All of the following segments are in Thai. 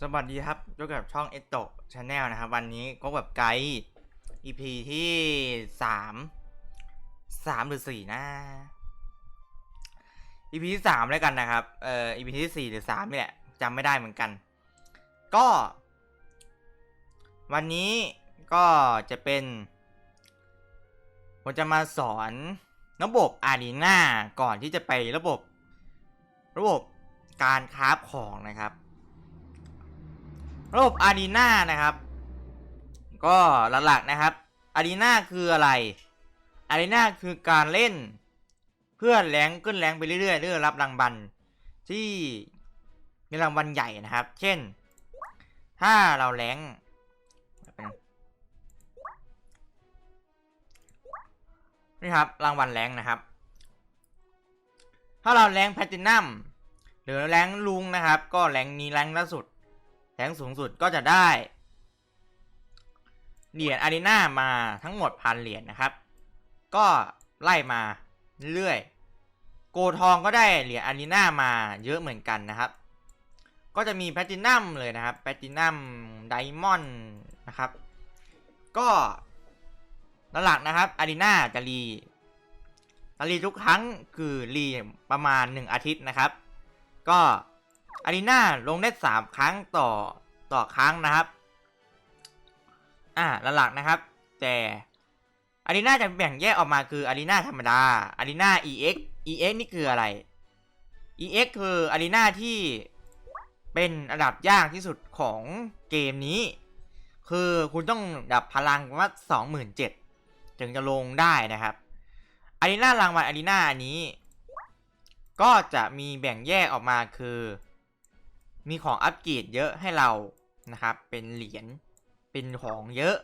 สวัสดีครับยกกับช่องเอโตะชาแนลนะครับ วันนี้ก็แบบไกด์ EP ที่สามสามหรือสี่นะ EP ที่สามแล้วกันนะครับ เอ่อ EP ที่สี่หรือสามนี่ยจำไม่ได้เหมือนกัน ก็ วันนี้ก็จะเป็น ผมจะมาสอนระบบอารีนาก่อนที่จะไประบบ ระบบการคราฟของนะครับ ระบบอารีนานะครับ ก็หลักๆนะครับอารีนาคืออะไรอารีนาคือการเล่น เพื่อแรงขึ้นแรงไปเรื่อยๆเพื่อรับรางวัลที่มีรางวัลใหญ่นะครับ เช่น ถ้าเราแรงนี่ครับรางวัลแรงนะครับ ถ้าเราแรงแพลตินัมหรือแรงลุงนะครับ ก็แรงนี้แรงล่าสุด แรงสูงสุดก็จะได้เหรียญอารีนามาทั้งหมดพันเหรียญนะครับ ก็ไล่มาเรื่อยโกทองก็ได้เหรียญอารีนามาเยอะเหมือนกันนะครับ ก็จะมีแพลตินัมเลยนะครับแพลตินัมไดมอนด์นะครับ ก็หลักๆนะครับอารีนาจะรีรีทุกครั้งคือรีประมาณ 1 อาทิตย์นะครับ ก็ อารีนาลงได้สามครั้งต่อต่อครั้งนะครับ อ่าหลักๆนะครับ แต่อารีนาจะแบ่งแยกออกมาคืออารีนาธรรมดาอารีนา EX EX นี่คืออะไร EX คืออารีนาที่เป็นระดับยากที่สุดของเกมนี้ คือคุณต้องดับพลังว่าสองหมื่นเจ็ดถึงจะลงได้นะครับอารีนารางวัลอารีนาอันนี้ ก็จะมีแบ่งแยกออกมาคือ มีของอัปเกรดเยอะให้เรานะครับ เป็นเหรียญเป็นของเยอะ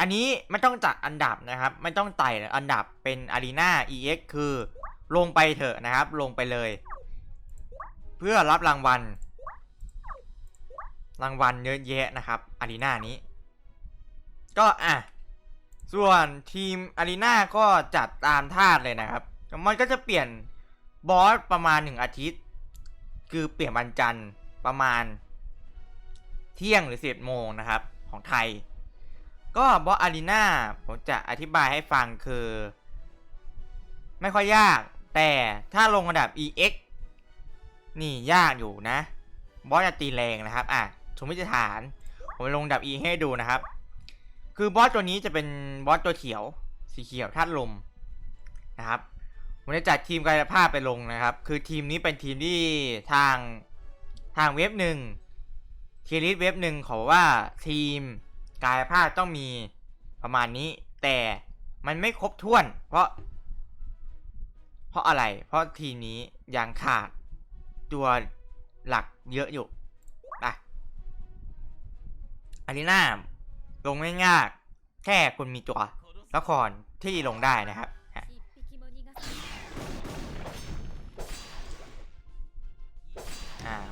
อันนี้ไม่ต้องจัดอันดับนะครับ ไม่ต้องไต่อันดับเป็นอารีนา EX คือลงไปเถอะนะครับ ลงไปเลย เพื่อรับรางวัล รางวัลเยอะแยะนะครับอารีนานี้ ก็อะส่วนทีมอารีนาก็จัดตามธาตุเลยนะครับ มันก็จะเปลี่ยนบอสประมาณหนึ่งอาทิตย์ คือเปลี่ยนวันจันทร์ประมาณ เที่ยงหรือสิบโมงนะครับ ของไทย ก็บอสอารีนาผมจะอธิบายให้ฟังคือ ไม่ค่อยยาก แต่ถ้าลงระดับ EX นี่ยากอยู่นะ บอสจะตีแรงนะครับ อะสมมติฐาน ผมลงระดับ E ให้ดูนะครับ คือบอสตัวนี้จะเป็นบอสตัวเขียว สีเขียวธาตุลมนะครับ ผมจะจัดทีมกายภาพไปลงนะครับ คือทีมนี้เป็นทีมที่ทางทางเว็บหนึ่งทีลิสเว็บหนึ่งเขาว่าทีมกายภาพต้องมีประมาณนี้ แต่มันไม่ครบถ้วน เพราะ เพราะอะไร เพราะทีมนี้ยังขาดตัวหลักเยอะอยู่อะอันนี้หน้าลงไม่ยาก แค่คุณมีตัวละครที่ลงได้นะครับ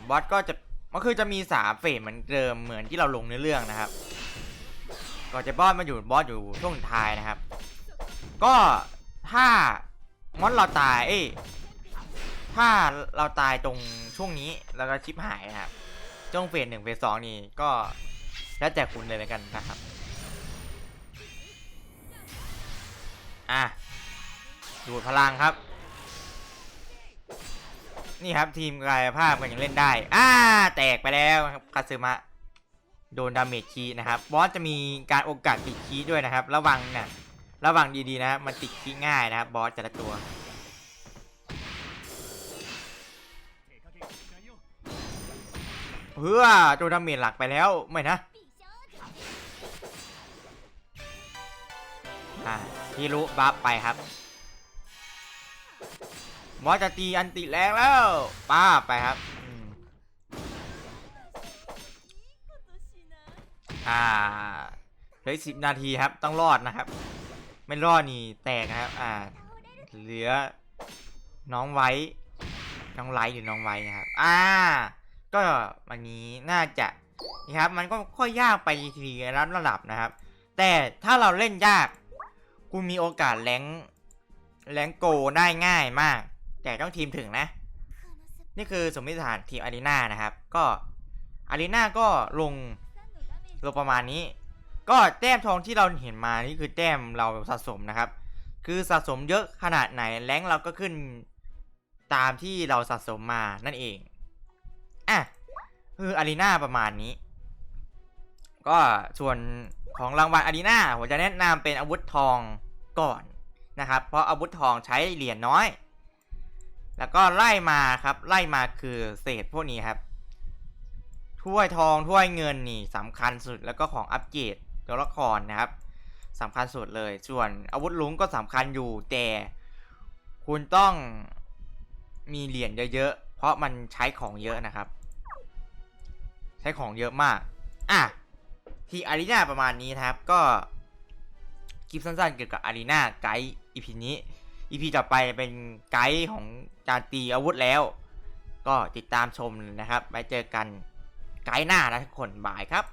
บอสก็จะก็คือจะมีสามเฟสเหมือนเดิมเหมือนที่เราลงในเรื่องนะครับก็จะบอสมาอยู่บอสอยู่ช่วงท้ายนะครับ ก็ถ้ามอนเราตายเอ้ถ้าเราตายตรงช่วงนี้แล้วก็ชิปหายนะครับช่วงเฟสหนึ่งเฟสสองนี่ก็แล้วแต่คุณเลยแล้วกันนะครับอะดูดพลังครับ นี่ครับทีมกายภาพกันยังเล่นได้ อ่า แตกไปแล้วครับคาซึมะโดนดาเมจคีนะครับ บอสจะมีการโอกาสติดคีด้วยนะครับ ระวังนะระวังดีๆนะครับมันติดคีง่ายนะครับ บอสแต่ละตัว เพื่อโดนดาเมจหลักไปแล้วไม่นะอ่าฮิรุบัฟไปครับ บอสจะตีอันติแรงแล้วป้าไปครับอ่าเหลือสิบนาทีครับ ต้องรอดนะครับ ไม่รอดนี่แตกนะครับ อ่า เหลือ น้องไว้ น้องไลท์หรือน้องไว้นะครับ อ่า ก็วันนี้น่าจะนี่ครับ มันก็ค่อยยากไปทีละระดับนะครับ แต่ถ้าเราเล่นยาก คุณมีโอกาสแรงแรงโกได้ง่ายมาก แต่ต้องทีมถึงนะ นี่คือสมมติฐานทีมอารีนานะครับ ก็อารีนาก็ลงลงประมาณนี้ ก็แต้มทองที่เราเห็นมานี่คือแต้มเราสะสมนะครับ คือสะสมเยอะขนาดไหนแรงค์เราก็ขึ้นตามที่เราสะสมมานั่นเองอะคืออารีนาประมาณนี้ ก็ส่วนของรางวัลอารีนาผมจะแนะนำเป็นอาวุธทองก่อนนะครับ เพราะอาวุธทองใช้เหรียญน้อย แล้วก็ไล่มาครับไล่มาคือเศษพวกนี้ครับถ้วยทองถ้วยเงินนี่สำคัญสุดแล้วก็ของอัปเกรดตัวละครนะครับสำคัญสุดเลย ส่วนอาวุธลุงก็สำคัญอยู่แต่คุณต้องมีเหรียญเยอะๆ เพราะมันใช้ของเยอะนะครับ ใช้ของเยอะมาก อะ ที่อารีนาประมาณนี้นะครับ ก็คลิปสั้นๆเกี่ยวกับอารีนาไกด์อีพีนี้ อีพีต่อไปเป็นไกด์ของการตีอาวุธแล้ว ก็ติดตามชมนะครับ ไปเจอกันไกด์หน้านะทุกคนบายครับ